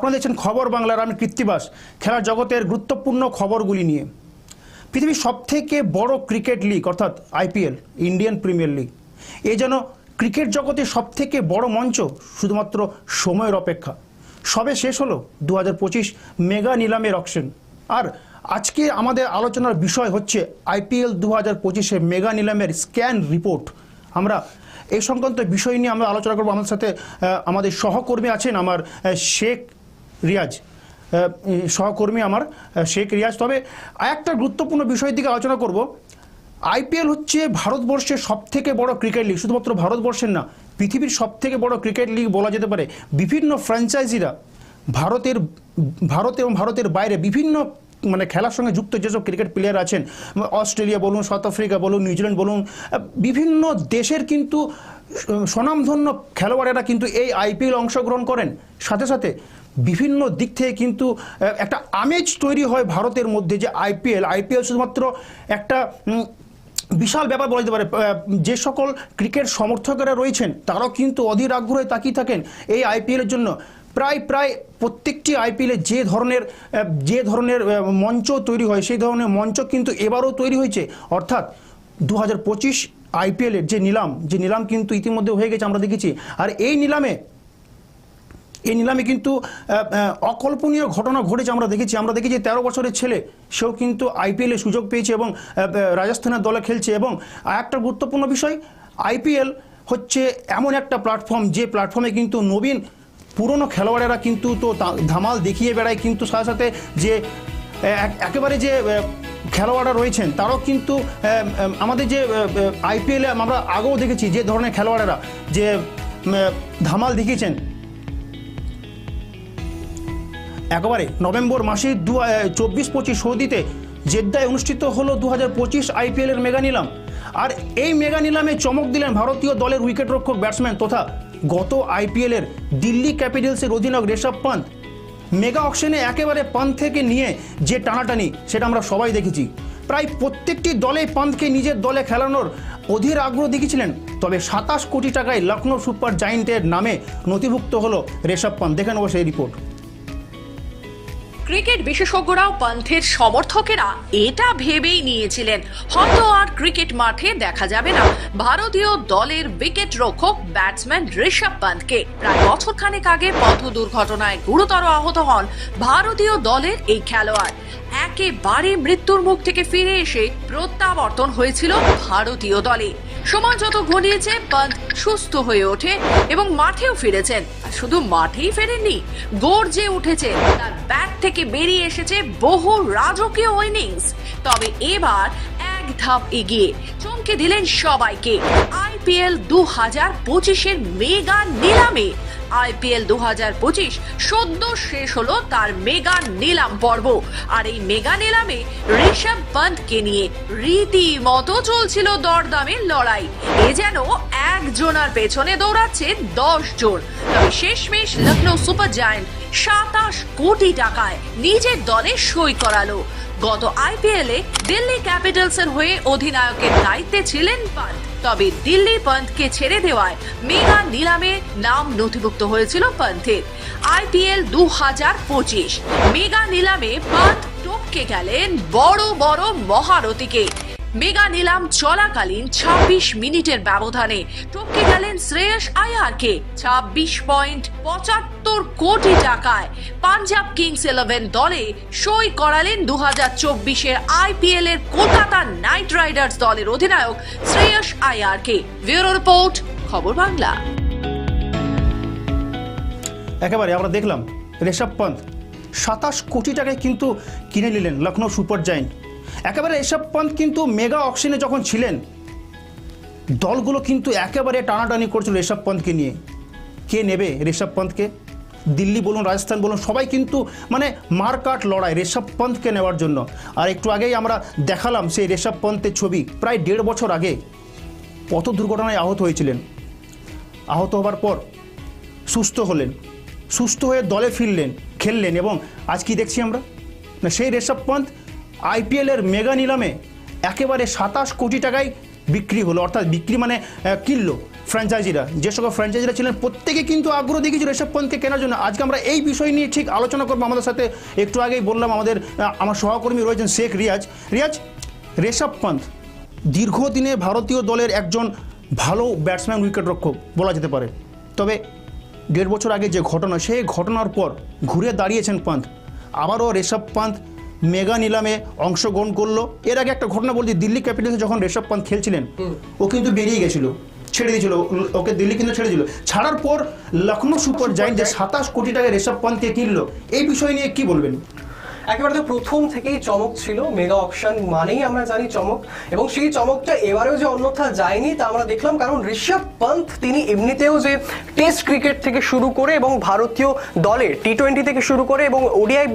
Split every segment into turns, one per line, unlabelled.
আপনারা দেখছেন খবর বাংলার, আমি কৃত্তিবাস খেলার জগতের গুরুত্বপূর্ণ খবরগুলি নিয়ে। পৃথিবীর সবথেকে বড় ক্রিকেট লিগ, অর্থাৎ আইপিএল ইন্ডিয়ান প্রিমিয়ার লিগ, এ যেন ক্রিকেট জগতের সবথেকে বড় মঞ্চ, শুধুমাত্র সময়ের অপেক্ষা। সবে শেষ হলো দু হাজার পঁচিশ মেগা নিলামের অকশন আর আজকে আমাদের আলোচনার বিষয় হচ্ছে আইপিএল দু হাজার পঁচিশে মেগা নিলামের স্ক্যান রিপোর্ট। আমরা এই সংক্রান্ত বিষয় নিয়ে আমরা আলোচনা করব। আমাদের সাথে আমাদের সহকর্মী আছেন আমার শেখ রিয়াজ। সহকর্মী আমার শেখ রিয়াজ। তবে একটা গুরুত্বপূর্ণ বিষয়ের দিকে আলোচনা করব। আইপিএল হচ্ছে ভারতবর্ষের সব থেকে বড় ক্রিকেট লিগ। শুধুমাত্র ভারতবর্ষের না, পৃথিবীর সব থেকে বড় ক্রিকেট লিগ বলা যেতে পারে। বিভিন্ন ফ্র্যাঞ্চাইজিরা ভারতের, ভারত এবং ভারতের বাইরে বিভিন্ন মানে খেলার সঙ্গে যুক্ত যেসব ক্রিকেট প্লেয়ার আছেন অস্ট্রেলিয়া বলুন, সাউথ আফ্রিকা বলুন নিউজিল্যান্ড বলুন বিভিন্ন দেশের কিন্তু স্বনামধন্য খেলোয়াড়েরা কিন্তু এই আইপিএল অংশগ্রহণ করেন। সাথে সাথে বিভিন্ন দিক থেকে কিন্তু একটা আমেজ তৈরি হয় ভারতের মধ্যে যে আইপিএল। আইপিএল শুধুমাত্র একটা বিশাল ব্যাপার বলা যেতে পারে। যে সকল ক্রিকেট সমর্থকেরা রয়েছেন, তারাও কিন্তু অধীর আগ্রহে তাকিয়ে থাকেন এই আইপিএলের জন্য। প্রায় প্রায় প্রত্যেকটি আইপিএলে যে ধরনের যে ধরনের মঞ্চ তৈরি হয়, সেই ধরনের মঞ্চ কিন্তু এবারও তৈরি হয়েছে। অর্থাৎ দু হাজার পঁচিশ আইপিএলের যে নিলাম যে নিলাম কিন্তু ইতিমধ্যে হয়ে গেছে আমরা দেখেছি। আর এই নিলামে এই নিলামে কিন্তু অকল্পনীয় ঘটনা ঘটেছে, আমরা দেখেছি। আমরা দেখেছি তেরো বছরের ছেলে, সেও কিন্তু আইপিএলে সুযোগ পেয়েছে এবং রাজস্থানের দলে খেলছে এবং একটা গুরুত্বপূর্ণ বিষয় আইপিএল হচ্ছে এমন একটা প্ল্যাটফর্ম যে প্ল্যাটফর্মে কিন্তু নবীন, পুরনো খেলোয়াড়েরা কিন্তু তো ধামাল দেখিয়ে বেড়ায় কিন্তু সাথে সাথে যে এক- একেবারে যে খেলোয়াড়রা রয়েছেন, তারাও কিন্তু আমাদের যে আইপিএলে আমরা আগেও দেখেছি যে ধরনের খেলোয়াড়েরা যে ধামাল দেখিয়েছেন। একেবারে নভেম্বর মাসে দু চব্বিশ, পঁচিশ সৌদিতে জেদ্দায় অনুষ্ঠিত হলো দু হাজার পঁচিশ আইপিএলের মেগা নিলাম। আর এই মেগা নিলামে চমক দিলেন ভারতীয় দলের উইকেটরক্ষক ব্যাটসম্যান তথা গত আইপিএলের দিল্লি ক্যাপিটালসের অধিনায়ক ঋষভ পান্ত মেগা অকশনে একেবারে পান্ত থেকে নিয়ে যে টানাটানি, সেটা আমরা সবাই দেখেছি। প্রায় প্রত্যেকটি দলে পান্তকে নিজের দলে খেলানোর অধীর আগ্রহ দেখিয়েছিলেন, তবে সাতাশ কোটি টাকায় লখনৌ সুপার জায়েন্টের নামে নথিভুক্ত হলো ঋষভ পান্ত দেখে নেব সেই রিপোর্ট।
ক্রিকেট বিশেষজ্ঞরাও পন্থের সমর্থকেরা এটা ভেবেই নিয়েছিলেন, হয়তো আর ক্রিকেট মাঠে দেখা যাবে না। ভারতীয় দলের উইকেট রক্ষক ব্যাটসম্যান ঋষভ পন্থকে প্রায় বছর খানেক আগে পথ দুর্ঘটনায় গুরুতর আহত হন ভারতীয় দলের এই খেলোয়াড়। একেবারে মৃত্যুর মুখ থেকে ফিরে এসে প্রত্যাবর্তন হয়েছিল ভারতীয় দলে। সময় যত ঘনিয়েছে পন্থ সুস্থ হয়ে ওঠে এবং মাঠেও ফিরেছেন। শুধু মাঠেই ফেরেননি, গর্জে উঠেছে। তার ব্যাট থেকে বেরিয়ে এসেছে বহু রাজকীয় ইনিংস তবে এবার এক ধাপ এগিয়ে চমকে দিলেন সবাইকে। আইপিএল দু হাজার পঁচিশের মেগা নিলামে আইপিএল দু হাজার পঁচিশ সদ্য শেষ হলো তার মেগা নিলাম পর্ব। আর এই মেগা নিলামে ঋষভ পন্থকে নিয়ে রীতিমতো চলছিল দরদামের লড়াই। এ যেন একজনার পেছনে দৌড়াচ্ছে দশ জন। তবে শেষমেশ লখনৌ সুপার জায়ান্ট সাতাশ কোটি টাকায় নিজের দলে সই করালো। গত আইপিএলে দিল্লি ক্যাপিটালসের হয়ে অধিনায়কের দায়িত্বে ছিলেন পান্ত তবে দিল্লি পন্থকে ছেড়ে দেওয়ায় মেগা নিলামে নাম নথিভুক্ত হয়েছিল পন্থের। আইপিএল দু হাজার পঁচিশ। মেগা নিলামে পন্থ টপকে গেলেন বড় বড় মহারথীকে। মেগা নিলাম চলাকালীন ২৬ মিনিটের ব্যবধানে। টপকে গেলেন শ্রেয়স আয়ারকে ছাব্বিশ পয়েন্ট পঁচাত্তর কোটি টাকায়। পাঞ্জাব কিংস ইলেভেন দলে সই করালেন দু হাজার চব্বিশের আইপিএল এর কলকাতা নাইট রাইডার্স দলের অধিনায়ক শ্রেয়স আয়ারকে। ব্যুরো রিপোর্ট, খবর বাংলা।
একেবারে আমরা দেখলাম ঋষভ পন্থ সাতাশ কোটি টাকায় কিন্তু কিনে নিলেন লখনৌ সুপার জায়েন্ট। একেবারে ঋষভ পন্থ কিন্তু মেগা অকশনে যখন ছিলেন, দলগুলো কিন্তু একেবারে টানাটানি করছিল ঋষভ পন্থকে নিয়ে। কে নেবে ঋষভ পন্থকে? দিল্লি বলুন, রাজস্থান বলুন, সবাই কিন্তু মানে মারকাট লড়াই ঋষভ পন্থকে নেওয়ার জন্য। আর একটু আগেই আমরা দেখালাম সেই ঋষভ পন্থের ছবি, প্রায় দেড় বছর আগে। পথ দুর্ঘটনায় আহত হয়েছিলেন। আহত হবার পর সুস্থ হলেন, সুস্থ হয়ে দলে ফিরলেন, খেললেন এবং আজ কি দেখছি আমরা? না, সেই ঋষভ পন্থ আইপিএলের মেগা নিলামে একেবারে সাতাশ কোটি টাকায় বিক্রি হলো, অর্থাৎ বিক্রি মানে কিনলো ফ্র্যাঞ্চাইজিরা যে সকল ফ্র্যাঞ্চাইজিরা ছিলেন, প্রত্যেকে কিন্তু আগ্রহ দেখিয়েছিল ঋষভ পন্থকে কেনার জন্য। আজকে আমরা এই বিষয় নিয়ে ঠিক আলোচনা করব। আমাদের সাথে একটু আগেই বললাম, আমাদের আমার সহকর্মী রয়েছেন শেখ রিয়াজ। রিয়াজ ঋষভ পন্থ, দীর্ঘদিনে ভারতীয় দলের একজন ভালো ব্যাটসম্যান উইকেটরক্ষক বলা যেতে পারে। তবে দেড় বছর আগে যে ঘটনা, সেই ঘটনার পর ঘুরে দাঁড়িয়েছেন পান্থ। আবারও ঋষভ পান্থ মেগা নিলামে অংশগ্রহণ করল। এর আগে একটা ঘটনা বলছি দিল্লি ক্যাপিটালসে যখন ঋষভ পান্থ খেলছিলেন ও কিন্তু বেরিয়ে গেছিল ছেড়ে দিয়েছিল ওকে দিল্লি কিন্তু ছেড়ে দিল। ছাড়ার পর লখনৌ সুপার জায়েন্ট। যে সাতাশ কোটি টাকা ঋষভ পান্থকে কিনলো এই বিষয় নিয়ে কি বলবেন?
একেবারে তো প্রথম থেকেই চমক ছিল মেগা অপশন মানেই আমরা জানি চমক। এবং সেই চমকটা এবারেও যে অন্যথা যায়নি, তা আমরা দেখলাম কারণ ঋষভ পন্থ তিনি এমনিতেও যে টেস্ট ক্রিকেট থেকে শুরু করে এবং ভারতীয় দলে টি টোয়েন্টি থেকে শুরু করে এবং ওডিআই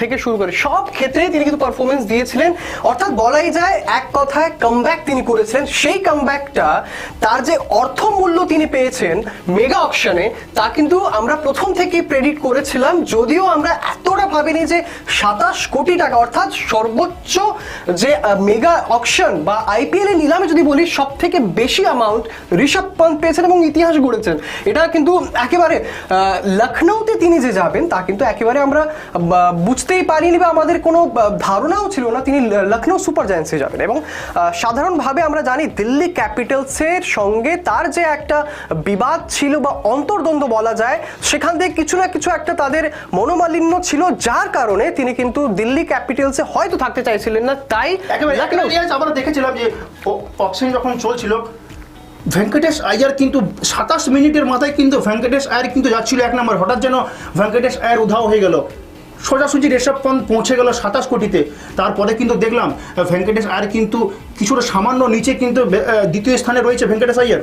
থেকে শুরু করে সব ক্ষেত্রেই তিনি কিন্তু পারফরমেন্স দিয়েছিলেন। অর্থাৎ বলাই যায় এক কথায় কামব্যাক তিনি করেছিলেন। সেই কামব্যাকটা তার যে অর্থমূল্য তিনি পেয়েছেন মেগা অপশনে তা কিন্তু আমরা প্রথম থেকেই প্রেডিক্ট করেছিলাম। যদিও আমরা এতটা ভাবিনি যে সাতাশ কোটি টাকা, অর্থাৎ সর্বোচ্চ যে মেগা অকশন বা আইপিএল এর নিলামে যদি বলি সব থেকে বেশি অ্যামাউন্ট ঋষভ পন্থ পেয়েছেন এবং ইতিহাস গড়েছেন। এটা কিন্তু একেবারে লখনৌতে তিনি যে যাবেন, তা কিন্তু একেবারে আমরা বুঝতেই পারিনি বা আমাদের কোনো ধারণাও ছিল না তিনি লখনৌ সুপার জায়ান্টসে যাবেন। এবং সাধারণভাবে আমরা জানি দিল্লি ক্যাপিটালসের সঙ্গে তার যে একটা বিবাদ ছিল বা অন্তর্দ্বন্দ্ব বলা যায়, সেখান থেকে কিছু না কিছু একটা তাদের মনোমালিন্য ছিল, যার কারণে তিনি কিন্তু দিল্লি ক্যাপিটালসে হয়তো থাকতে চাইছিলেন না তাই
আমরা দেখেছিলাম যে অপশন যখন চলছিল ভেঙ্কটেশ আয়ার কিন্তু সাতাশ মিনিটের মাথায় কিন্তু ভেঙ্কটেশ আয়ার কিন্তু যাচ্ছিল এক নম্বর। হঠাৎ যেন ভেঙ্কটেশ আয়ার উধাও হয়ে গেল। সোজাসুজি ঋষভ পন্থ পৌঁছে গেল সাতাশ কোটিতে। তারপরে কিন্তু দেখলাম ভেঙ্কটেশ আয়ার কিন্তু কিছুটা সামান্য নিচে কিন্তু দ্বিতীয় স্থানে রয়েছে ভেঙ্কটেশ আয়ার।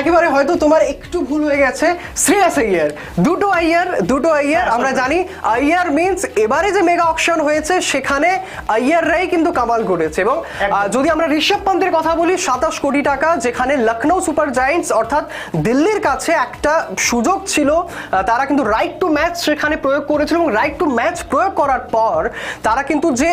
একেবারে হয়তো তোমার একটু ভুল হয়ে গেছে। শ্রেয়াস আইয়ার দুটো আইয়ার দুটো আইয়ার আমরা জানি। আইয়ার মিন্স এবারে যে মেগা অকশন হয়েছে সেখানে আইয়াররাই কিন্তু কামাল করেছে। এবং যদি আমরা ঋষভ পন্থের কথা বলি সাতাশ কোটি টাকা যেখানে লখনৌ সুপার জায়েন্টস অর্থাৎ দিল্লির কাছে একটা সুযোগ ছিল তারা কিন্তু রাইট টু ম্যাচ সেখানে প্রয়োগ করেছিল এবং রাইট টু ম্যাচ প্রয়োগ করার পর তারা কিন্তু যে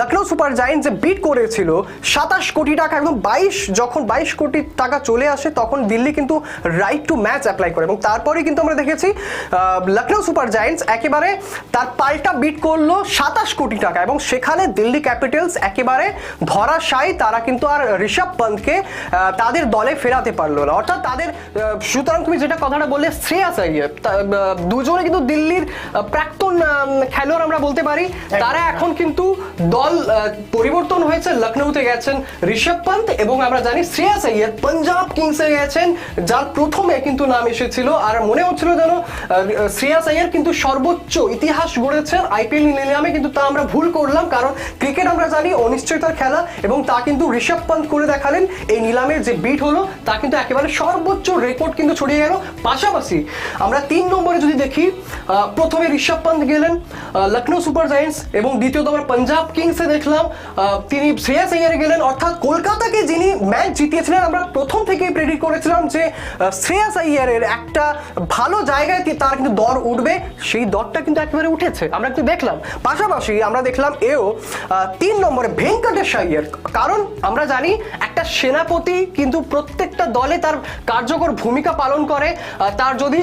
লখনৌ সুপার জায়েন্ট যে বিট করেছিল সাতাশ কোটি টাকা একদম বাইশ যখন বাইশ কোটি টাকা চলে আসে তখন দিল্লি কিন্তু রাইট টু ম্যাচ অ্যাপ্লাই করে। এবং তারপরে কিন্তু আমরা দেখেছি লখনৌ সুপার জায়েন্টস একেবারে তার পাল্টা বিট করল সাতাশ কোটি টাকা। এবং সেখানে দিল্লি ক্যাপিটালস একেবারে ধরাশায়ী তারা কিন্তু আর ঋষভ পন্থকে তাদের দলে ফেরাতে পারল না। অর্থাৎ তাদের সুতরাং তুমি যেটা কথাটা বললে শ্রেয়াস আইয়ার দুজনে কিন্তু দিল্লির প্রাক্তন খেলোয়াড় আমরা বলতে পারি তারা এখন কিন্তু দল পরিবর্তন হয়েছে। লখনৌতে গেছেন ঋষভ পন্থ এবং আমরা জানি শ্রেয়াস আইয়ার পাঞ্জাব কিংসে গেছেন যার প্রথমে কিন্তু নাম এসেছিল। আর মনে হচ্ছিল যেন শ্রেয়াস আইয়ার কিন্তু সর্বোচ্চ ইতিহাস গড়েছেন আইপিএল নিলামে কিন্তু তা আমরা ভুল করলাম, কারণ ক্রিকেট আমরা জানি অনিশ্চয়তার খেলা এবং তা কিন্তু ঋষভ পন্থ করে দেখালেন। এই নিলামের যে বিট হলো, তা কিন্তু একেবারে সর্বোচ্চ রেকর্ড কিন্তু ছড়িয়ে গেল। পাশাপাশি আমরা তিন নম্বরে যদি দেখি প্রথমে ঋষভ পন্থ গেলেন লখনৌ সুপার জায়েন্টস এবং দ্বিতীয়ত আমরা পাঞ্জাব কিংসে দেখলাম তিনি শ্রেয়াস আইয়ারে গেলেন। অর্থাৎ কলকাতাকে যিনি ম্যাচ জিতিয়েছিলেন, আমরা প্রথম থেকেই প্রেডিক্ট করেছিলাম যে শ্রেয়াস আইয়ারের একটা ভালো জায়গায় তার কিন্তু দর উঠবে? সেই দরটা কিন্তু একেবারে উঠেছে। আমরা কিন্তু দেখলাম। পাশাপাশি আমরা দেখলাম এও তিন নম্বরে ভেঙ্কটেশ আইয়ার কারণ আমরা জানি, একটা সেনাপতি কিন্তু প্রত্যেকটা দলে তার কার্যকর ভূমিকা পালন করে। তার যদি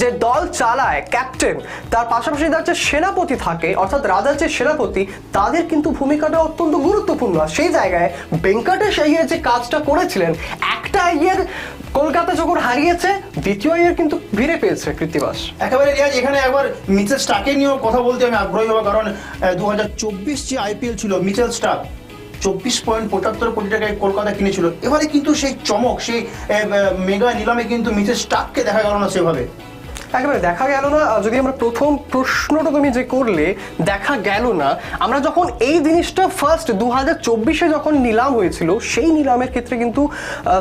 যে দল চালায় ক্যাপ্টেন তার পাশাপাশি তার যে সেনাপতি থাকে, অর্থাৎ রাজার যে সেনাপতি, তাদের কিন্তু ভূমিকাটা অত্যন্ত গুরুত্বপূর্ণ। সেই জায়গায় ভেঙ্কটেশ আইয়ার যে কাজটা করেছিলেন, একটা আইয়ার কলকাতা যখন হারিয়েছে, দ্বিতীয় আইয়ার কিন্তু ফিরে পেয়েছে কৃত্তিবাস।
একেবারে রিয়াজ, এখানে একবার মিচেল স্টাকে নিয়েও কথা বলতে আমি আগ্রহী হব, কারণ দু হাজার চব্বিশ যে আইপিএল ছিল, মিচেল স্টাক চব্বিশ পয়েন্ট পঁচাত্তর কোটি টাকায় কলকাতা কিনেছিল। এবারে কিন্তু সেই চমক, সেই মেগা নিলামে কিন্তু মিচেল স্টাককে দেখা গেল না সেভাবে।
একেবারে দেখা গেল না। যদি আমরা প্রথম প্রশ্নটা তুমি যে করলে, দেখা গেল না। আমরা যখন এই জিনিসটা ফার্স্ট দু হাজার চব্বিশে যখন নিলাম হয়েছিল, সেই নিলামের ক্ষেত্রে কিন্তু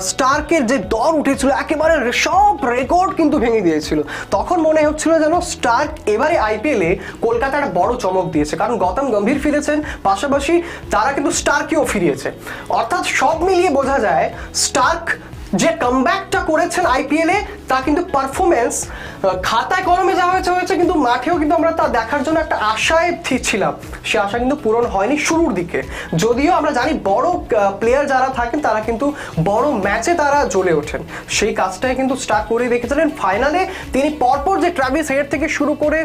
স্টার্কের যে দর উঠেছিল, একেবারে সব রেকর্ড কিন্তু ভেঙে দিয়েছিল। তখন মনে হচ্ছিল যেন স্টার্ক এবারে আইপিএলে কলকাতা একটা বড় চমক দিয়েছে। কারণ গৌতম গম্ভীর ফিরেছেন, পাশাপাশি তারা কিন্তু স্টার্কেও ফিরিয়েছে। অর্থাৎ সব মিলিয়ে বোঝা যায় স্টার্ক যে কামব্যাকটা করেছেন আইপিএলে তা কিন্তু পারফরমেন্স খাতায় কলমে যা হয়েছে হয়েছে, কিন্তু মাঠেও কিন্তু আমরা তা দেখার জন্য একটা আশায় ছিলাম। সে আশা কিন্তু পূরণ হয়নি শুরুর দিকে। যদিও আমরা জানি বড় প্লেয়ার যারা থাকেন, তারা কিন্তু বড় ম্যাচে তারা জ্বলে ওঠেন। সেই কাজটাই কিন্তু স্টার্ট করে রেখেছিলেন। ফাইনালে তিনি পরপর যে ট্রাভিস হেড থেকে শুরু করে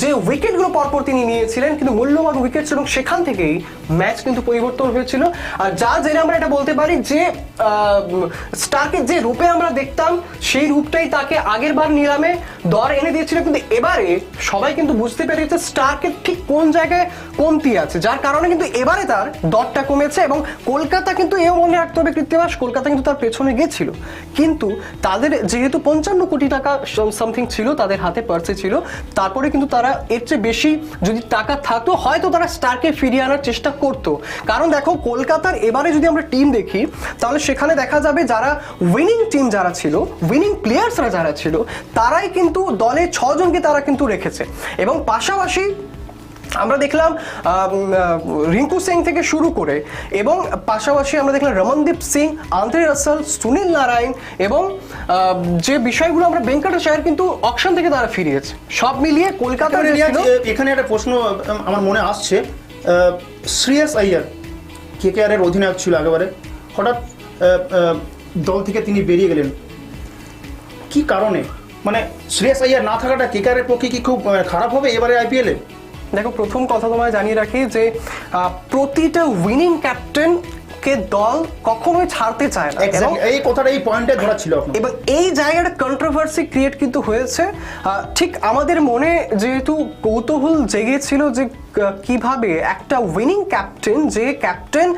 যে উইকেটগুলো পরপর তিনি নিয়েছিলেন, কিন্তু মূল্যবান উইকেট ছিল সেখান থেকেই ম্যাচ কিন্তু পরিবর্তন হয়েছিল। আর যা জেনে আমরা এটা বলতে পারি যে স্টারকে যে রূপে আমরা দেখতাম, সেই রূপটাই তাকে আগের বার নিলামে দর এনে দিয়েছিল, কিন্তু এবারে সবাই কিন্তু বুঝতে পেরেছে স্টারকে ঠিক কোন জায়গায় কমতি আছে। যার কারণে কিন্তু এবারে তার দরটা কমেছে এবং কলকাতা কিন্তু এও মনে রাখতে হবে কৃত্তিবাস কলকাতা কিন্তু তার পেছনে গেছিল। কিন্তু তাদের যেহেতু পঞ্চান্ন কোটি টাকা সামথিং ছিল, তাদের হাতে পার্সে ছিল, তারপরে কিন্তু তারা এর চেয়ে বেশি যদি টাকা থাকতো, হয়তো তারা স্টারকে ফিরিয়ে আনার চেষ্টা করতো। কারণ দেখো, কলকাতার এবারে যদি আমরা টিম দেখি, তাহলে সেখানে দেখা যাবে যারা উইনিং টিম যারা ছিল উইনিং প্লেয়ার্সরা যারা ছিল তারাই কিন্তু দলে ছজনকে তারা কিন্তু রেখেছে। এবং পাশাপাশি আমরা দেখলাম রিঙ্কু সিং থেকে শুরু করে এবং পাশাপাশি আমরা দেখলাম Ramandeep Singh Andre Russell Sunil Narine এবং যে বিষয়গুলো আমরা বেঙ্কাটা ভেঙ্কটেশ্বর কিন্তু অকশন থেকে তারা ফিরিয়েছে। সব মিলিয়ে কলকাতা
এখানে একটা প্রশ্ন আমার মনে আসছে। শ্রেয়াস আইয়ার কে কে এর অধিনায়ক ছিল একেবারে হঠাৎ দল থেকে তিনি বেরিয়ে গেলেন। কি কারণে? মানে শ্রেয়াস আইয়ার না থাকাটা কে এর পক্ষে কি খুব খারাপ হবে এবারে আইপিএলে
দেখো প্রথম কথা তোমায় জানিয়ে রাখি যে প্রতিটা উইনিং ক্যাপ্টেন কে দল কখনোই ছাড়তে চায় না। এবং
এই কথাটা এই পয়েন্টে ধরা ছিল
এবং এই জায়গাটা কন্ট্রোভার্সি ক্রিয়েট কিন্তু হয়েছে। ঠিক আমাদের মনে যেহেতু কৌতূহল জেগেছিল যে কীভাবে একটা উইনিং ক্যাপ্টেন যে ক্যাপ্টেন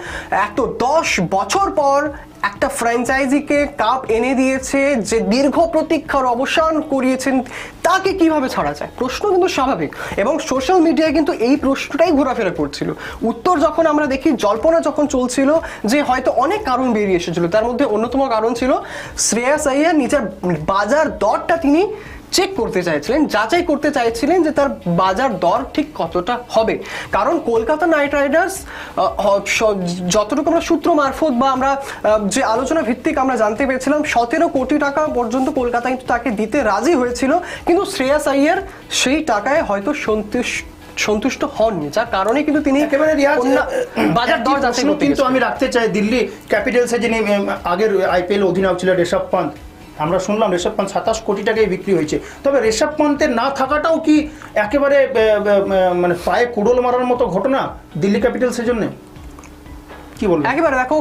এত দশ বছর পর একটা ফ্র্যাঞ্চাইজিকে কাপ এনে দিয়েছে, যে দীর্ঘ প্রতীক্ষার অবসান করিয়েছেন, তাকে কীভাবে ছাড়া যায়? প্রশ্ন কিন্তু স্বাভাবিক। এবং সোশ্যাল মিডিয়ায় কিন্তু এই প্রশ্নটাই ঘোরাফেরা করছিল। উত্তর যখন আমরা দেখি, জল্পনা যখন চলছিল যে হয়তো অনেক কারণ বেরিয়ে এসেছিল, তার মধ্যে অন্যতম কারণ ছিল শ্রেয়া সাইয়া, নিজের বাজার দরটা তিনি চেক করতে চাইছিলেন যাচাই করতে চাইছিলেন যে তার বাজার দর ঠিক কতটা হবে। কারণ কলকাতা নাইট রাইডার্স যতটুকু আমরা সূত্র মারফত বা আমরা যে আলোচনা ভিত্তিক আমরা জানতে পেরেছিলাম সতেরো কোটি টাকা পর্যন্ত কলকাতা কিন্তু তাকে দিতে রাজি হয়েছিল কিন্তু শ্রেয়াস আইয়ার সেই টাকায় হয়তো সন্তুষ্ট সন্তুষ্ট হননি। যার কারণে কিন্তু তিনি
একেবারে
বাজার দর
কিন্তু আমি রাখতে চাই দিল্লি ক্যাপিটালসে যিনি আগের আইপিএল অধিনায়ক ছিল ঋষভ পান্ত আমরা শুনলাম ঋষভ পান্ত সাতাশ কোটি টাকায় বিক্রি হয়েছে। তবে ঋষভ পান্তের না থাকাটাও কি একেবারে মানে পায়ে কুড়োল মারার মতো ঘটনা দিল্লি ক্যাপিটালসের জন্য?
একেবারে দেখো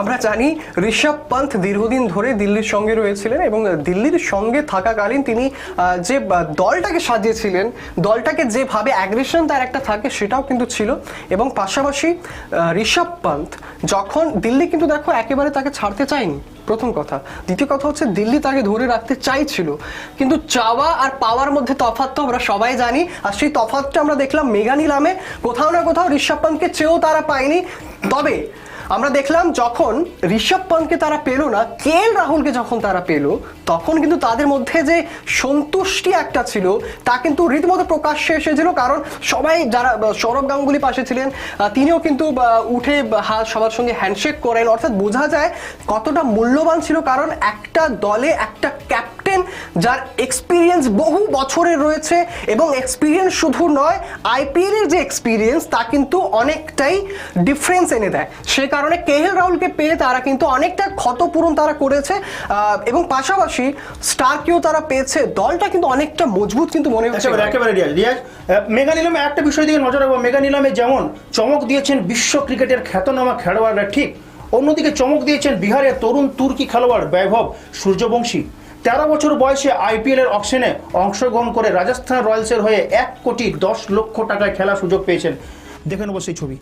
আমরা জানি ঋষভ পন্থ দীর্ঘদিন ধরে দিল্লির সঙ্গে রয়েছিলেন এবং দিল্লির সঙ্গে থাকাকালীন তিনি যে দলটাকে সাজিয়েছিলেন, দলটাকে যেভাবে অ্যাগ্রেশন তার একটা থাকে সেটাও কিন্তু ছিল। এবং পাশাপাশি ঋষভ পন্থ যখন দিল্লি কিন্তু দেখো একেবারে তাকে ছাড়তে চায়নি। প্রথম কথা। দ্বিতীয় কথা হচ্ছে দিল্লি তাকে ধরে রাখতে চাইছিল, কিন্তু চাওয়া আর পাওয়ার মধ্যে তফাৎ তো আমরা সবাই জানি, আর সেই তফাৎটা আমরা দেখলাম মেগা নিলামে কোথাও না কোথাও ঋষভ পান্তকে চেয়েও তারা পায়নি। তবে আমরা দেখলাম যখন ঋষভ পান্তকে তারা পেল না, কে এল রাহুলকে যখন তারা পেল, তখন কিন্তু তাদের মধ্যে যে সন্তুষ্টি একটা ছিল, তা কিন্তু রীতিমতো প্রকাশ্যে এসেছিল। কারণ সবাই যারা সৌরভ গাঙ্গুলি পাশে ছিলেন তিনিও কিন্তু উঠে সবার সঙ্গে হ্যান্ডশেক করেন। অর্থাৎ বোঝা যায় কতটা মূল্যবান ছিল। কারণ একটা দলে একটা ক্যাপ্টেন যার এক্সপিরিয়েন্স বহু বছরের রয়েছে এবং এক্সপিরিয়েন্স শুধু নয় আইপিএল এর যে এক্সপিরিয়েন্স তা কিন্তু অনেকটাই ডিফারেন্স এনে দেয়। সে কারণে কেএল রাহুলকে পেয়ে তারা কিন্তু অনেকটা ক্ষতপূরণ তারা করেছে এবং পাশাপাশি স্টারকেও তারা পেয়েছে। দলটা কিন্তু অনেকটা মজবুত কিন্তু মনে হচ্ছে।
একেবারে রিয়াজ রিয়াজ মেগা নিলামে একটা বিষয় দিকে নজর রাখব। মেগা নিলামে যেমন চমক দিয়েছেন বিশ্ব ক্রিকেটের খ্যাতনামা খেলোয়াড়রা, ঠিক অন্যদিকে চমক দিয়েছেন বিহারের তরুণ তুর্কি খেলোয়াড় বৈভব সূর্যবংশী। তেরো বছর বয়সে আইপিএল এর অকশনে অংশগ্রহণ করে রাজস্থান রয়্যালসের হয়ে এক কোটি দশ লক্ষ টাকায় খেলার সুযোগ পেয়েছেন। দেখে নেব সেই ছবি।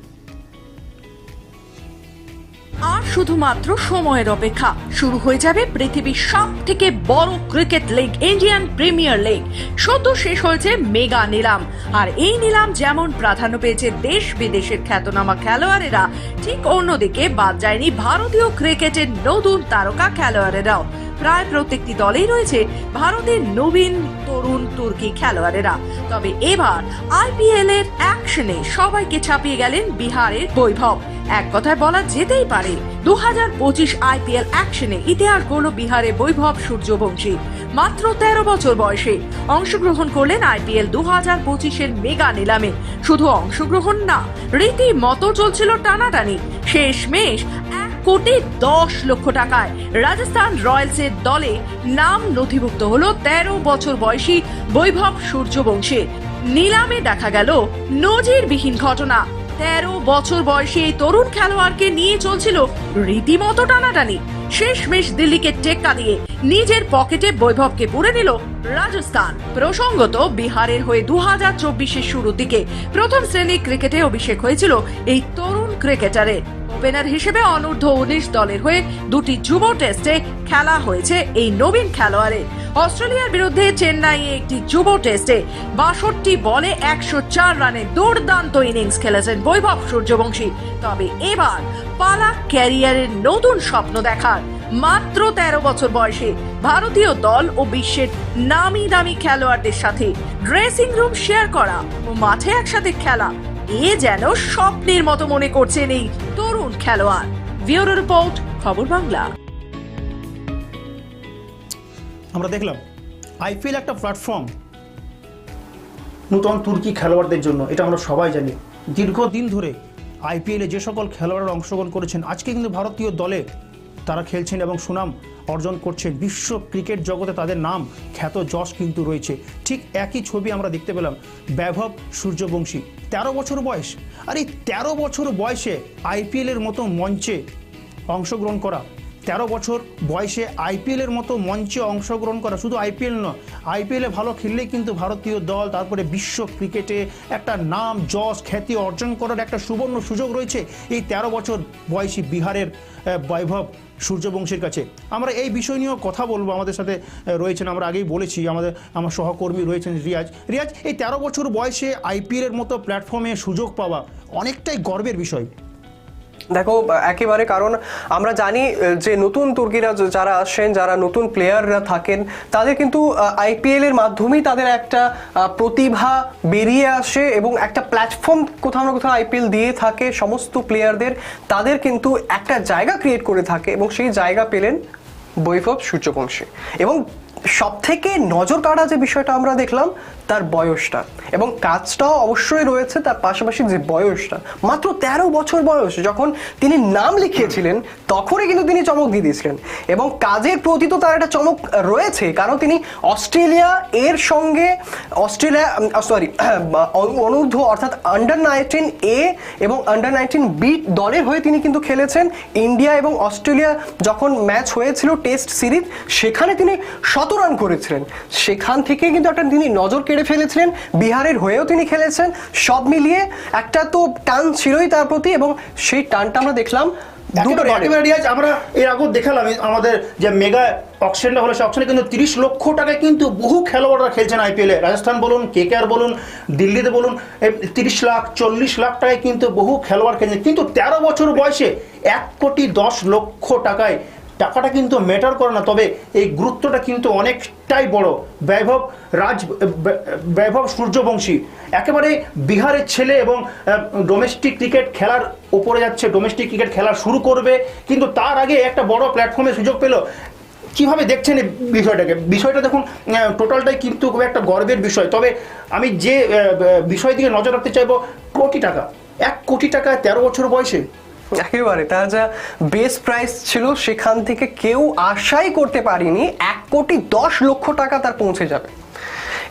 আর শুধুমাত্র সময়ের অপেক্ষা। শুরু হয়ে যাবে পৃথিবীর সব থেকে বড় cricket league, Indian Premier League. সদ্য শেষ হয়েছে মেগা নিলাম। আর এই নিলাম যেমন প্রাধান্য পেয়েছে দেশ বিদেশের খ্যাতনামা খেলোয়াড়েরা, ঠিক অন্যদিকে বাদ যায়নি ভারতীয় ক্রিকেটের নতুন তারকা খেলোয়াড়েরাও। প্রায় প্রত্যেকটি দলেই রয়েছে ভারতের নবীন তরুণ তুর্কি খেলোয়াড়েরা। তবে এবার আইপিএল এর অ্যাকশনে সবাইকে ছাপিয়ে গেলেন বিহারের বৈভব। এক কথায় বলা যেতেই পারে দু হাজার পঁচিশ আইপিএল অ্যাকশনে ইতিহাস গড়ল বিহারে বৈভব সূর্যবংশী। মাত্র তেরো বছর বয়সে অংশগ্রহণ করলেন আইপিএল দু হাজার পঁচিশের মেগা নিলামে। শুধু অংশগ্রহণ না রীতি মতো চলছিল টানাটানি। শেষমেশ এক কোটি দশ লক্ষ টাকায় রাজস্থান রয়্যালসের দলে নাম নথিভুক্ত হলো তেরো বছর বয়সী বৈভব সূর্যবংশীর নিলামে দেখা গেল নজিরবিহীন ঘটনা। তেরো বছর বয়সী এই তরুণ খেলোয়াড়কে নিয়ে চলছিল রীতিমতো টানাটানি। শেষমেশ দিল্লিকে টেক্কা দিয়ে নিজের পকেটে বৈভবকে পুরে নিল রাজস্থান। প্রসঙ্গত বিহারের হয়ে দু হাজার চব্বিশের শুরুর দিকে প্রথম শ্রেণির ক্রিকেটে অভিষেক হয়েছিল এই তরুণ ক্রিকেটারের। ওপেনার হিসেবে অনূর্ধ্ব উনিশ দলের হয়ে দুটি যুব টেস্টে খেলা হয়েছে এই নবীন খেলোয়াড়ের অস্ট্রেলিয়ার বিরুদ্ধে চেন্নাইয়ে একটি যুব টেস্টে বাষট্টি বলে একশো চার রানে দুর্দান্ত ইনিংস খেলেছেন বৈভব সূর্যবংশী। তবে এবার পালা ক্যারিয়ারের নতুন স্বপ্ন দেখার। মাত্র তেরো বছর বয়সে ভারতীয় দল ও বিশ্বের নামি দামি খেলোয়াড়দের সাথে ড্রেসিং রুম শেয়ার করা ও মাঠে একসাথে খেলা এ যেন স্বপ্নের মতো মনে করছেন এই তরুণ খেলোয়াড়। ব্যুরো রিপোর্ট, খবর বাংলা।
আমরা দেখলাম, আইপিএল একটা প্ল্যাটফর্ম নূতন তুর্কি খেলোয়াড়দের জন্য, এটা আমরা সবাই জানি। দীর্ঘদিন ধরে আইপিএলে যে সকল খেলোয়াড়রা অংশগ্রহণ করেছেন, আজকে কিন্তু ভারতীয় দলে তারা খেলছেন এবং সুনাম অর্জন করছেন। বিশ্ব ক্রিকেট জগতে তাদের নাম খ্যাত যশ কিন্তু রয়েছে। ঠিক একই ছবি আমরা দেখতে পেলাম বৈভব সূর্যবংশী। তেরো বছর বয়স। আর এই তেরো বছর বয়সে আইপিএলের মতো মঞ্চে অংশগ্রহণ করা তেরো বছর বয়সে আইপিএলের মতো মঞ্চে অংশগ্রহণ করা শুধু আইপিএল নয়, আইপিএলে ভালো খেললেই কিন্তু ভারতীয় দল, তারপরে বিশ্ব ক্রিকেটে একটা নাম, যশ, খ্যাতি অর্জন করার একটা সুবর্ণ সুযোগ রয়েছে এই তেরো বছর বয়সী বিহারের বৈভব সূর্যবংশীর কাছে। আমরা এই বিষয় নিয়েও কথা বলব, আমাদের সাথে রয়েছেন, আমরা আগেই বলেছি, আমাদের, আমার সহকর্মী রয়েছেন রিয়াজ। রিয়াজ, এই তেরো বছর বয়সে আইপিএলের মতো প্ল্যাটফর্মে সুযোগ পাওয়া অনেকটাই গর্বের বিষয়।
দেখো, একেবারে কারণ আমরা জানি যে নতুন তুর্কিরা যারা আসেন যারা নতুন প্লেয়াররা থাকেন, তাদের কিন্তু আইপিএল এর মাধ্যমেই তাদের একটা প্রতিভা বেরিয়ে আসে এবং একটা প্ল্যাটফর্ম কোথাও না কোথাও আইপিএল দিয়ে থাকে। সমস্ত প্লেয়ারদের তাদের কিন্তু একটা জায়গা ক্রিয়েট করে থাকে এবং সেই জায়গা পেলেন বৈভব সূর্যবংশী। এবং সব থেকে নজর কাড়া যে বিষয়টা আমরা দেখলাম তার বয়সটা। এবং কাজটাও অবশ্যই রয়েছে তার পাশাপাশি যে বয়সটা। মাত্র তেরো বছর বয়স, যখন তিনি নাম লিখিয়েছিলেন, তখনই কিন্তু তিনি চমক দিয়ে দিয়েছিলেন। এবং কাজের প্রতি তো তার একটা চমক রয়েছে, কারণ তিনি অস্ট্রেলিয়া এর সঙ্গে অস্ট্রেলিয়া সরি অনূর্ধ্ব অর্থাৎ আন্ডার নাইনটিন এ এবং আন্ডার নাইনটিন বি দলের হয়ে তিনি কিন্তু খেলেছেন। ইন্ডিয়া এবং অস্ট্রেলিয়া যখন ম্যাচ হয়েছিল টেস্ট সিরিজ সেখানে তিনি শত রান করেছিলেন। সেখান থেকে কিন্তু একটা তিনি নজর কেড়ে ফেলেছিলেন। বিহারের হয়েও তিনি খেলেছেন। সব মিলিয়ে একটা তো টান ছিলই তার প্রতি এবং সেই টানটা আমরা দেখলাম দুটো
আমরা এর আগেও দেখালাম আমাদের যে মেগা অকশনটা হলো সে অকশনে কিন্তু তিরিশ লক্ষ টাকায় কিন্তু বহু খেলোয়াড়রা খেলছেন আইপিএলে। রাজস্থান বলুন কেকেআর বলুন দিল্লিতে বলুন তিরিশ লাখ চল্লিশ লাখ টাকায় কিন্তু বহু খেলোয়াড় খেলছেন। কিন্তু তেরো বছর বয়সে এক কোটি দশ লক্ষ টাকায় টাকাটা কিন্তু ম্যাটার করে না, তবে এই গুরুত্বটা কিন্তু অনেকটাই বড়। বৈভব রাজ বৈভব সূর্যবংশী। একেবারে বিহারের ছেলে এবং ডোমেস্টিক ক্রিকেট খেলার উপরে যাচ্ছে ডোমেস্টিক ক্রিকেট খেলা শুরু করবে, কিন্তু তার আগে একটা বড় প্ল্যাটফর্মে সুযোগ পেল। কীভাবে দেখছেন এই বিষয়টাকে? বিষয়টা দেখুন টোটালটাই কিন্তু খুব একটা গর্বের বিষয়। তবে আমি যে বিষয় দিকে নজর রাখতে চাইব, কোটি টাকা। এক কোটি টাকা তেরো বছর বয়সে
একেবারে। তার যা বেস প্রাইস ছিল, সেখান থেকে কেউ আশাই করতে পারিনি, এক কোটি দশ লক্ষ টাকা তার পৌঁছে যাবে।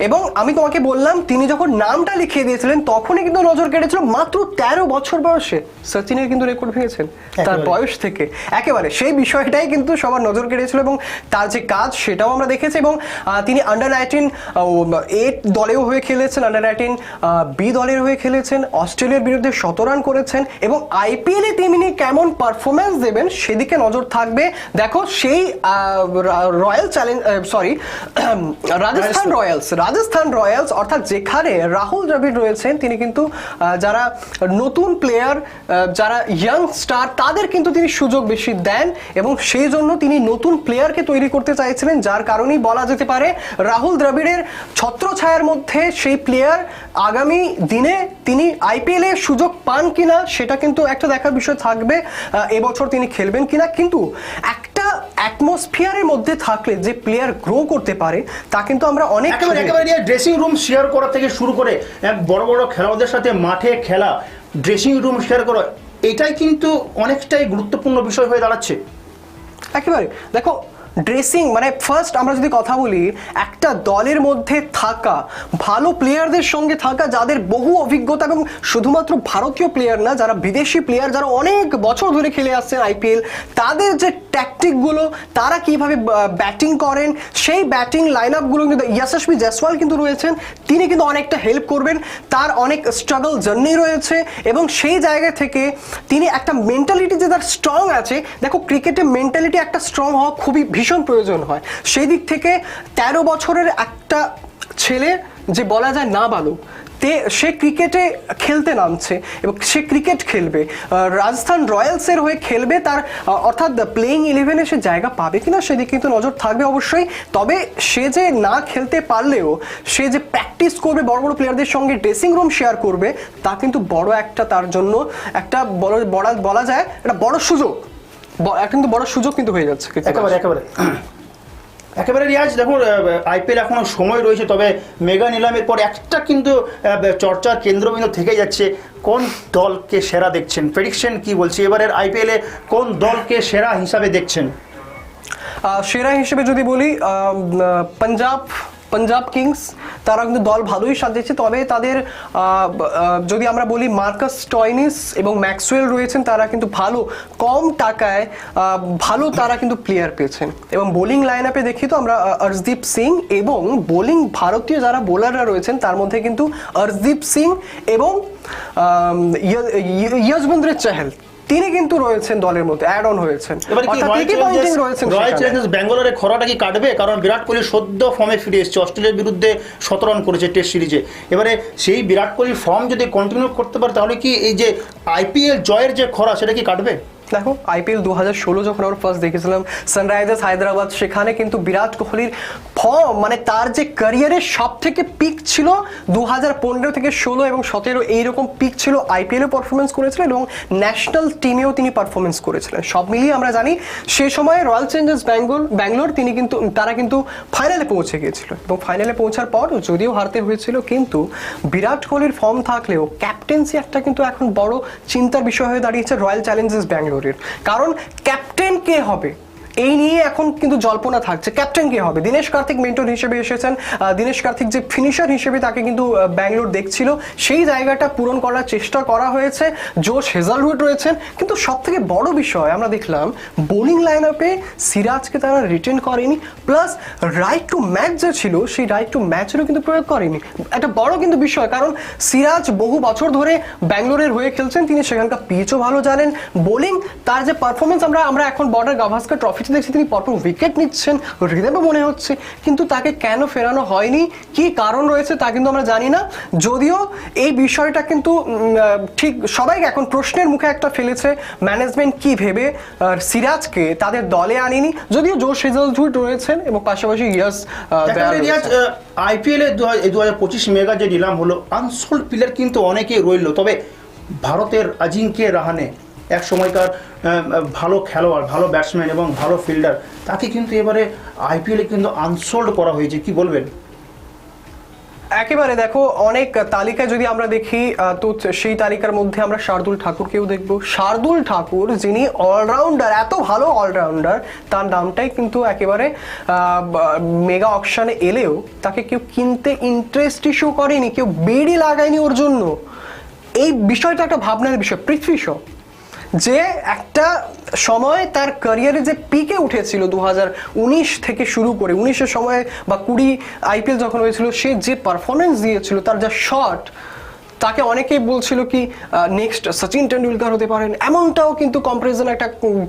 এবং আমি তোমাকে বললাম তিনি যখন নামটা লিখিয়ে দিয়েছিলেন তখনই কিন্তু নজর কেটেছিল মাত্র তেরো বছর বয়সে। সচিনের কিন্তু রেকর্ড ভেঙেছেন তার বয়স থেকে। একেবারে সেই বিষয়টাই কিন্তু সবার নজর কেড়েছিল এবং তার যে কাজ সেটাও আমরা দেখেছি এবং তিনি আন্ডার নাইনটিন এইট দলেও হয়ে খেলেছেন আন্ডার নাইনটিন বি দলের হয়ে খেলেছেন অস্ট্রেলিয়ার বিরুদ্ধে শত রান করেছেন এবং আইপিএলে তিনি কেমন পারফরমেন্স দেবেন সেদিকে নজর থাকবে। দেখো সেই Royal Challenge sorry Rajasthan. Royals Rajasthan Royals, অর্থাৎ যেখানে রাহুল দ্রাবিড় রয়েছেন, তিনি কিন্তু যারা নতুন প্লেয়ার যারা ইয়াং স্টার তাদের কিন্তু তিনি সুযোগ বেশি দেন এবং সেই জন্য তিনি নতুন প্লেয়ারকে তৈরি করতে চাইছিলেন, যার কারণেই বলা যেতে পারে রাহুল দ্রাবিড়ের ছত্রছায়ার মধ্যে সেই প্লেয়ার আগামী দিনে তিনি আইপিএল সুযোগ পান কিনা, সেটা কিন্তু একটা দেখার বিষয় থাকবে এবছর তিনি খেলবেন কিনা। কিন্তু একটা অ্যাটমসফিয়ারের মধ্যে থাকলে যে প্লেয়ার গ্রো করতে পারে তা কিন্তু আমরা অনেক
একেবারে ড্রেসিং রুম শেয়ার করা থেকে শুরু করে এক বড় বড় খেলোয়াড়দের সাথে মাঠে খেলা ড্রেসিং রুম শেয়ার করা এটাই কিন্তু অনেকটাই গুরুত্বপূর্ণ বিষয় হয়ে দাঁড়াচ্ছে।
একেবারে। দেখো ড্রেসিং মানে ফার্স্ট আমরা যদি কথা বলি একটা দলের মধ্যে থাকা ভালো প্লেয়ারদের সঙ্গে থাকা যাদের বহু অভিজ্ঞতা এবং শুধুমাত্র ভারতীয় প্লেয়ার না যারা বিদেশি প্লেয়ার যারা অনেক বছর ধরে খেলে আসছেন আইপিএল তাদের যে ট্যাকটিকগুলো তারা কীভাবে ব্যাটিং করেন, সেই ব্যাটিং লাইন আপগুলো কিন্তু ইয়াশস্বী জয়সওয়াল কিন্তু রয়েছেন। তিনি কিন্তু অনেকটা হেল্প করবেন। তার অনেক স্ট্রাগল জার্নি রয়েছে এবং সেই জায়গা থেকে তিনি একটা মেন্টালিটি যে তার স্ট্রং আছে, দেখো ক্রিকেটে মেন্টালিটি একটা স্ট্রং হওয়া খুবই ভীষণ প্রয়োজন হয়। সেই দিক থেকে তেরো বছরের একটা ছেলে যে বলা যায় না বালক তে সে ক্রিকেটে খেলতে নামছে এবং সে ক্রিকেট খেলবে। রাজস্থান রয়্যালসের হয়ে খেলবে তার অর্থাৎ প্লেইং ইলেভেনে সে জায়গা পাবে কিনা সেদিকে কিন্তু নজর থাকবে অবশ্যই। তবে সে যে না খেলতে পারলেও, সে যে প্র্যাকটিস করবে বড় বড় প্লেয়ারদের সঙ্গে, ড্রেসিং রুম শেয়ার করবে, তা কিন্তু বড় একটা তার জন্য একটা বড়, বলা বলা যায়, একটা বড় সুযোগ। কিন্তু বড় সুযোগ কিন্তু হয়ে যাচ্ছে
একেবারে একেবারে। একেবারে রিয়াজ, দেখুন আইপিএল এখনও সময় রয়েছে, তবে মেগা নিলামের পর একটা কিন্তু চর্চার কেন্দ্রবিন্দু থেকে যাচ্ছে। কোন দলকে সেরা দেখছেন? প্রেডিকশন কি বলছি? এবারের আইপিএলে কোন দলকে সেরা হিসাবে দেখছেন?
সেরা হিসেবে যদি বলি পাঞ্জাব পাঞ্জাব কিংস তারা কিন্তু দল ভালোই সাজিয়েছে তবে তাদের যদি আমরা বলি মার্কাস টয়নিস এবং ম্যাক্সওয়েল রয়েছেন তারা কিন্তু ভালো কম টাকায় ভালো তারা কিন্তু প্লেয়ার পেয়েছেন এবং বোলিং লাইন আপে দেখি তো আমরা আহ, অর্শদীপ সিং এবং বোলিং ভারতীয় যারা বোলাররা রয়েছেন তার মধ্যে কিন্তু অর্শদীপ সিং এবং আম, ইয়- ইয়- চাহেল তিনি কিন্তু রয়েছেন দলের মধ্যে অ্যাড অন হয়েছেন।
ব্যাঙ্গালোরের খরাটা কি কাটবে? কারণ বিরাট কোহলি সদ্য ফর্মে ফিরে এসেছে অস্ট্রেলিয়ার বিরুদ্ধে শত রান করেছে টেস্ট সিরিজে এবারে সেই বিরাট কোহলির ফর্ম যদি কন্টিনিউ করতে পারে তাহলে কি এই যে আইপিএল জয়ের যে খরা সেটা কি কাটবে?
দেখো আইপিএল দু হাজার ষোলো যখন আমরা ফার্স্ট দেখেছিলাম সানরাইজার্স হায়দ্রাবাদ, সেখানে কিন্তু বিরাট কোহলির ফর্ম মানে তার যে ক্যারিয়ারের সব থেকে পিক ছিল দু হাজার পনেরো থেকে ষোলো এবং সতেরো এইরকম পিক ছিল আইপিএলে পারফরমেন্স করেছিলেন এবং ন্যাশনাল টিমেও তিনি পারফরমেন্স করেছিলেন। সব মিলিয়ে আমরা জানি, সে সময় রয়্যাল চ্যালেঞ্জার্স ব্যাঙ্গল ব্যাঙ্গালোর তিনি কিন্তু, তারা কিন্তু ফাইনালে পৌঁছে গিয়েছিল। এবং ফাইনালে পৌঁছার পর যদিও হারতে হয়েছিল, কিন্তু বিরাট কোহলির ফর্ম থাকলেও ক্যাপ্টেন্সি একটা কিন্তু এখন বড় চিন্তার বিষয় হয়ে দাঁড়িয়েছে রয়্যাল চ্যালেঞ্জার্স ব্যাঙ্গালোরের কারণ ক্যাপ্টেন কে হবে? এই নিয়ে এখন কিন্তু জল্পনা থাকছে। ক্যাপ্টেন কে হবে? দীনেশ কার্তিক মেন্টর হিসেবে এসেছেন। দীনেশ কার্তিক যে ফিনিশার হিসেবে তাকে কিন্তু ব্যাঙ্গালোর দেখছিল। সেই জায়গাটা পূরণ করার চেষ্টা করা হয়েছে। জোশ হেজালউড রয়েছেন। কিন্তু সব থেকে বড় বিষয় আমরা দেখলাম বোলিং লাইন আপে সিরাজকে তারা রিটেন করেনি। প্লাস রাইট টু ম্যাচ যে ছিল, সেই রাইট টু ম্যাচেরও কিন্তু প্রয়োগ করেনি। একটা বড় কিন্তু বিষয়, কারণ সিরাজ বহু বছর ধরে ব্যাঙ্গালোরের হয়ে খেলছেন। তিনি সেখানকার পিচও ভালো জানেন। বোলিং তার যে পারফরমেন্স আমরা আমরা এখন বর্ডার গাভাস্কার ট্রফিতে দেখছি তিনি পরপর উইকেট নিচ্ছেন রিদেমও মনে হচ্ছে কিন্তু তাকে কেন ফেরানো হয়নি? কি কারণ রয়েছে তা কিন্তু আমরা জানি না। যদিও এই বিষয়টা কিন্তু ঠিক সবাই এখন প্রশ্নের মুখে একটা ফেলেছে ম্যানেজমেন্ট কি ভেবে সিরাজকে তাদের দলে আনেনি। যদিও জোশ হেজালউড রয়েছেন এবং পাশাপাশি ইয়াস
আইপিএল এ দু হাজার পঁচিশ মেগা যে নিলাম হলো আনসোল্ড প্লেয়ার কিন্তু অনেকেই রইল। তবে ভারতের আজিঙ্কে রাহানে এক সময়কার ভালো খেলোয়াড়, ভালো ব্যাটসম্যান এবং ভালো ফিল্ডার তাকে কিন্তু এবারে আইপিএলে কিন্তু আনসোল্ড করা হয়েছে। কি বলবেন?
একেবারে দেখো, অনেক তালিকা যদি আমরা দেখি তো সেই তালিকার মধ্যে আমরা শার্দুল ঠাকুরকেও দেখব। শার্দুল ঠাকুর, যিনি অলরাউন্ডার এত ভালো অলরাউন্ডার তার নামটাই কিন্তু একেবারে মেগা অকশনে এলেও তাকে কেউ কিনতে ইন্টারেস্ট শো করেনি, কেউ বেড়ি লাগায়নি ওর জন্য। এই বিষয়টা একটা ভাবনার বিষয়, পৃথ্বী শো। যে একটা সময় তার ক্যারিয়ারে যে পিকে উঠেছিল দু হাজার উনিশ থেকে শুরু করে, উনিশের সময় বা কুড়ি আইপিএল যখন হয়েছিল, সে যে পারফরমেন্স দিয়েছিল, তার যা শট তাকে অনেকেই বলছিল কি নেক্সট সচিন টেন্ডুলকার হতে পারেন। এমনটাও কিন্তু কম্পারিজন একটা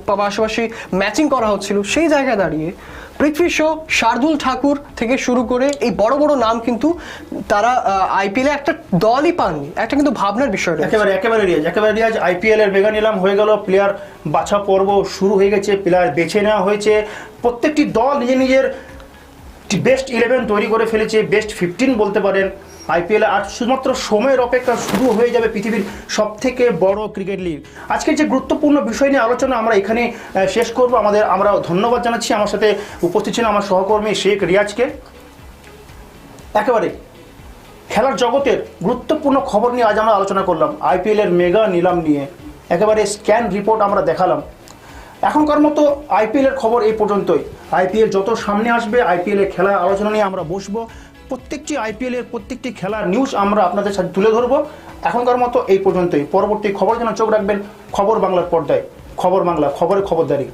পাশাপাশি ম্যাচিং করা হচ্ছিল। সেই জায়গায় দাঁড়িয়ে পৃথ্বী শো, শার্দুল ঠাকুর থেকে শুরু করে এই বড় বড় নাম কিন্তু তারা আইপিএলে একটা দলই পাননি। একটা কিন্তু ভাবনার বিষয়
একেবারে একেবারে রিয়াজ একেবারে রিয়াজ। আইপিএল এর বেগা নিলাম হয়ে গেল প্লেয়ার বাছা পর্ব শুরু হয়ে গেছে প্লেয়ার বেছে নেওয়া হয়েছে। প্রত্যেকটি দল নিজে নিজের বেস্ট ইলেভেন তৈরি করে ফেলেছে বেস্ট ফিফটিন বলতে পারেন। আইপিএল আর শুধুমাত্র সময়ের অপেক্ষা শুরু হয়ে যাবে পৃথিবীর সব থেকে বড় ক্রিকেট লিগ। আজকের যে গুরুত্বপূর্ণ বিষয় নিয়ে আলোচনা আমরা এখানে শেষ করব। আমাদের আমরা ধন্যবাদ জানাচ্ছি। আমার সাথে উপস্থিত ছিলেন আমার সহকর্মী শেখ রিয়াজকে। একেবারে খেলার জগতের গুরুত্বপূর্ণ খবর নিয়ে আজ আমরা আলোচনা করলাম। আইপিএল এর মেগা নিলাম নিয়ে একেবারে স্ক্যান রিপোর্ট আমরা দেখালাম। এখনকার মতো আইপিএল এর খবর এই পর্যন্তই। আইপিএল যত সামনে আসবে, আইপিএল এর খেলার আলোচনা নিয়ে আমরা বসবো। প্রত্যেকটি আইপিএল এর প্রত্যেকটি খেলার নিউজ আমরা আপনাদের সাথে তুলে ধরবো। এখনকার মতো এই পর্যন্তই। পরবর্তী খবর যেন চোখ রাখবেন, খবর বাংলার পর্দায়। খবর বাংলা, খবরে খবরদারি।